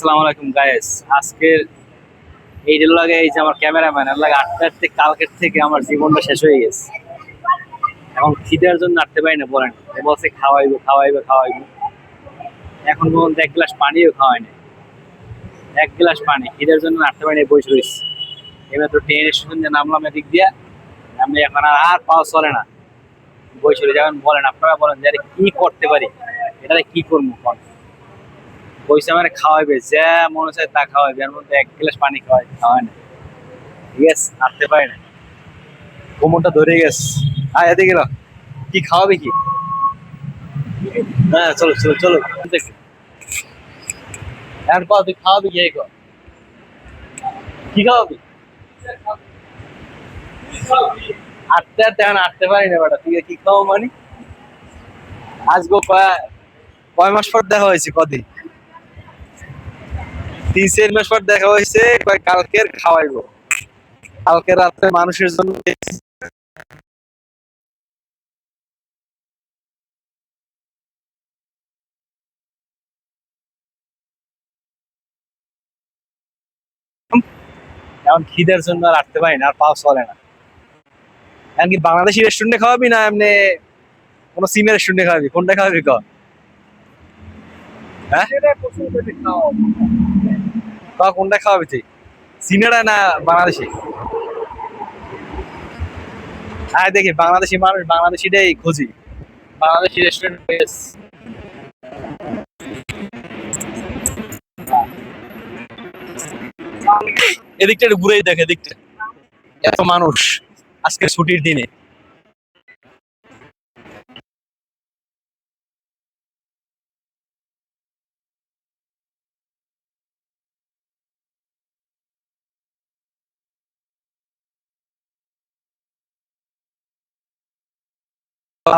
আসসালামু আলাইকুম গায়েস আজকের লাগে এই যে আমার ক্যামেরাম্যান, এর লাগে আটটার থেকে কালকের থেকে আমার জীবনটা শেষ হয়ে গেছে। এখন খিদের জন্য আটতে পারি না, বলেন। বলছে খাওয়াইবো খাওয়াইবো খাওয়াইবো। এখন পর্যন্ত এক গ্লাস পানিও খাওয়াই না এক গ্লাস পানি, খিদের জন্য আটতে পারি না বসে রয়েছে। এবার তো ট্রেন স্টেশন দিয়ে নামলাম এদিক দিয়া। আমি এখন আর পাওয়া চলে না। বসে রয়েছে। এখন বলেন, আপনারা বলেন যে কি করতে পারি? এটা কি করব? পয়সা মানে খাওয়াইবে, যা মনে হচ্ছে তা খাওয়াইবে, এর মধ্যে এক গ্লাস পানি খাওয়াই খাওয়ায় না। ঠিক আছে আনতে পারে না। কোমরটা ধরে গেছে। আয়, এদিকে এলো কি খাওয়াবে কি? হ্যাঁ চলো চলো চলো। কল তুই খাওয়াবি কি? এই কি খাওয়াবি? আটতে আটতে এখন আটতে পারি না বেটা। তুই কি খাওয়া মানে? আজকে কয় কয় মাস পর দেখা হয়েছে, কদিন? তিন চার মাস পর দেখা হয়েছে কালকের খাওয়াইবো। কালকে রাত্রে মানুষের জন্য এখন খিদের জন্য আর আটতে পারি না, আর পাওয়া চলে না। এমনকি বাংলাদেশি রেস্টুরেন্টে খাওয়াবি না এমনি কোনো সিনিয়র রেস্টুরেন্টে খাওয়াবি? কোনটা খাওয়াবি ক হ্যাঁ? ক কোনটা খাওয়াবি তুই? সিনিয়রা না বাংলাদেশি? হ্যাঁ দেখি, বাংলাদেশি মানুষ, বাংলাদেশিটাই খুঁজি। বাংলাদেশি রেস্টুরেন্ট এদিকটা ঘুরেই দেখে, এদিকটা। এত মানুষ, আজকে ছুটির দিনে।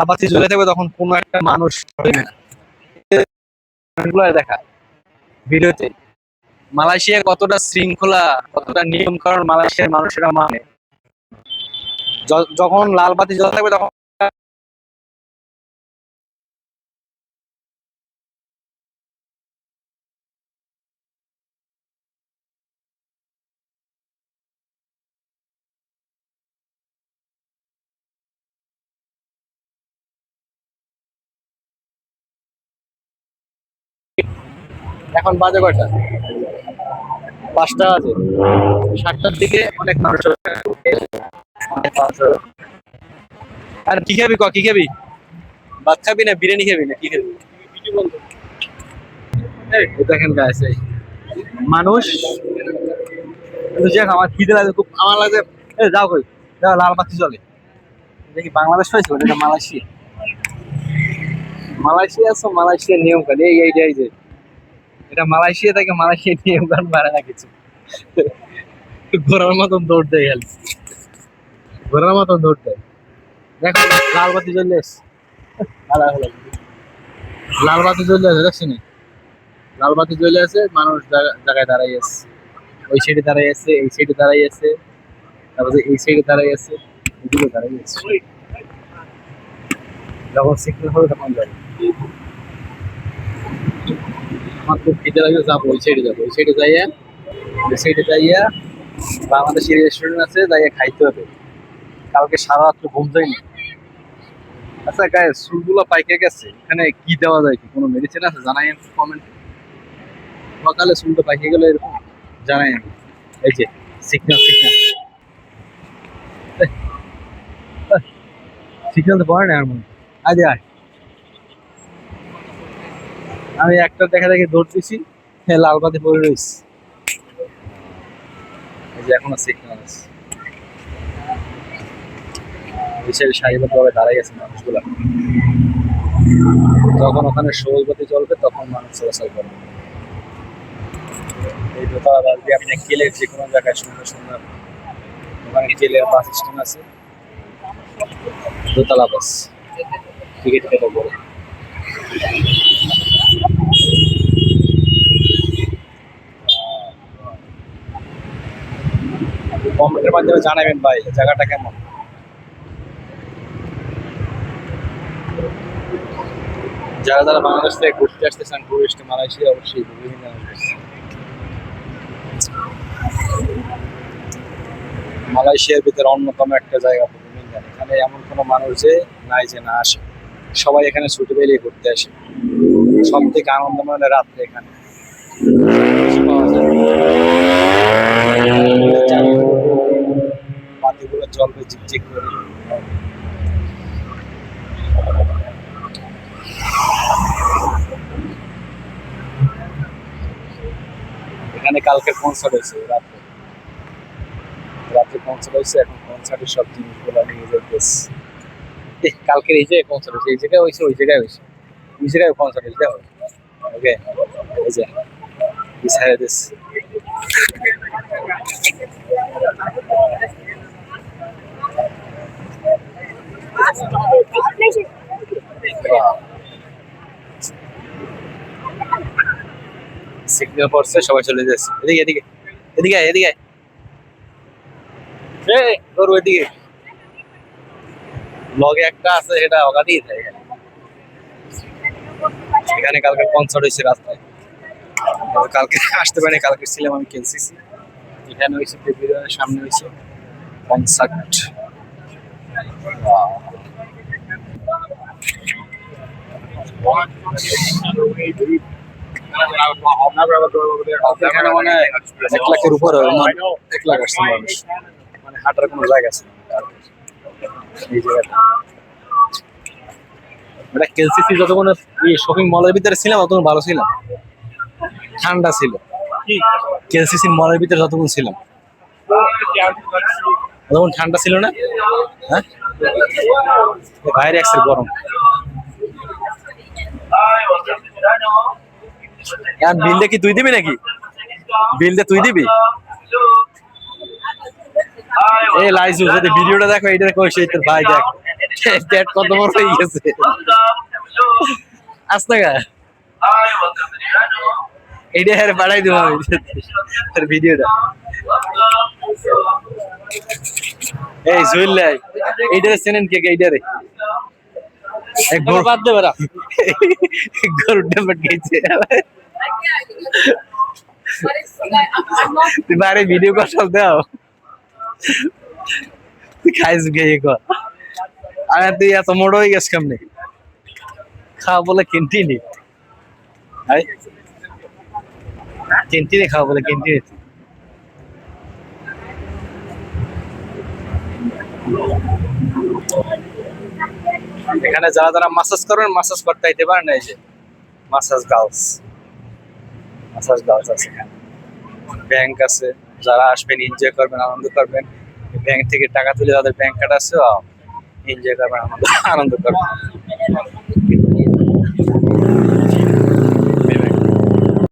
আবাসি জ্বলে থাকবে তখন কোনো একটা মানুষ দেখা। ভিডিওতে। মালয়েশিয়া কতটা শৃঙ্খলা, কতটা নিয়ম কারণ মালয়েশিয়ার মানুষেরা মানে? যখন লাল বাতি জ্বলা থাকবে তখন এখন বাজে কয়টা? পাঁচটা আছে সাতটার দিকে অনেক মানুষ। আর কি খাবি ক কি খাবি? ভাত খাবি না বিরিয়ানি খাবি না? কি খাবি? দেখেন গাছ মানুষ। কিন্তু যাক আমার খিদে লাগে খুব আমার লাগে। যাও কই যাও লাল বাতি চলে। দেখি বাংলাদেশ হয়েছে এটা মালয়েশিয়া। মালয়েশিয়া আছে মালয়েশিয়ার নিয়ম কানুন। এই এই যে, এটা মালয়েশিয়া থেকে মালয়েশিয়া নিয়ম কানুন বাড়ে না কিছু ঘোড়ার মতন দৌড় দেয় খালি। ঘোড়ার মতন দৌড় দেয়। দেখো লাল বাতি জ্বলে এসছে। ভালো লাল বাতি জ্বলে আছে দেখছি নি? লাল বাতি জ্বলে আছে মানুষ জায়গায় দাঁড়াই আছে ওই সাইডে দাঁড়াই আছে এই সাইডে দাঁড়াই আছে তারপরে এই সাইডে দাঁড়াই আছে এগুলো দাঁড়াই আছে যখন সিগন্যাল হবে তখন যাবে। আচ্ছা এখানে কি দেওয়া যায় কি? কোনো মেডিসিন আছে? জানাই কমেন্ট সকালে চুলটা পাইকে গেলে এরকম, জানাই এই যে সিগন্যাল সিগন্যাল সিগন্যাল তো না আর মনে আয়। আমি একটা দেখা দেখে দৌড়তেছি হ্যাঁ লাল বাতি পড়ে রয়েছে। এই যে এখনও সিগন্যাল আছে। বিশাল সারিবদ্ধভাবে দাঁড়াই গেছে মানুষগুলা। যখন ওখানে সবুজ বাতি জ্বলবে, তখন মানুষ চলাচল করবে। এই দোতলা বাস দিয়ে আপনি কেলের যে কোনো জায়গায় সুন্দর সুন্দর ওখানে কেলের বাস স্ট্যান্ড আছে। দোতলা বাস। টিকিট কেটে পড়ে। কমেন্টের মাধ্যমে জানাবেন ভাই জায়গাটা কেমন? যারা যারা বাংলাদেশ থেকে ঘুরতে আসতে চান, টুরিস্ট মালয়েশিয়া, অবশ্যই বিভিন্ন মালয়েশিয়ার ভিতরে অন্যতম একটা জায়গা বুমিংগান এখানে এমন কোনো মানুষ যে নাই যে না আসে। সবাই এখানে ছুটি বেরিয়ে ঘুরতে আসে। সব থেকে আনন্দময় রাত্রে এখানে। পাওয়া যায় জ্বলবে চিকচিক করে এখানে কালকে কনসার্ট হয়েছে রাত্রে। রাত্রে কনসার্ট হয়েছে এখন কনসার্টের সব জিনিসগুলো নিয়ে এহ, কালকের এই জায়গায় কনসার্ট হয়েছে এই জায়গায় হয়েছে ওই জায়গায় হয়েছে। ওই জায়গায় কনসার্ট হয়েছে দেখো। ওকে এই যে সবাই চলে যাচ্ছে। এদিকে এদিকে এদিকে একটা আছে, সেটা এখানে কালকে কনসার্ট হয়েছে রাস্তায়। কালকে আসতে পারিনি, কালকে ছিলাম আমি কেনসিসি এখানে হয়েছে, সামনে হয়েছে কনসার্ট এখানে মানে এক লাখের উপরে এক লাখ আসছে মানুষ হাঁটার কোনো জায়গা আছে না এটা কেলসিসি যতক্ষণ শপিং মলের ভিতরে ছিলাম ততক্ষণ ভালো ছিলাম। ঠান্ডা ছিল। কেলসিসি মলের ভিতরে যতক্ষণ ছিলাম। তখন ঠান্ডা ছিল না। হ্যাঁ? বাইরে আসছে গরম। আর বিলটা কি তুই দিবি নাকি? বিলটা তুই দিবি? এই লাইজু যদি ভিডিওটা দেখো এইটা কই সেই তোর ভাই দেখ। পেট কত বড় হয়ে গেছে। আস্তে গা এইটা আর বাড়াই দেবো আমি তোর ভিডিওটা। এই এইটারে চেনেন কে কে এইটারে এক গরু বাদ দেবে গরুর ডাবট গেছে তুই বাইরে ভিডিও কল সব দাও। তুই খাইস গিয়ে কর। আরে তুই এত মোড় হয়ে গেছ কেমনে? খাওয়া বলে ক্যান্টিনে ক্যান্টিনে খাওয়া বলে ক্যান্টিনে এখানে যারা যারা মাসাজ করবেন মাসাজ করতে পারেন, এই যে। মাসাজ গার্লস মাসাজ লজ আছে এখানে ব্যাংক আছে, যারা আসবেন এনজয় করবেন, আনন্দ করবেন। ব্যাংক থেকে টাকা তুলে তাদের ব্যাংক আছে এনজয় করবেন, আনন্দ আনন্দ করবেন।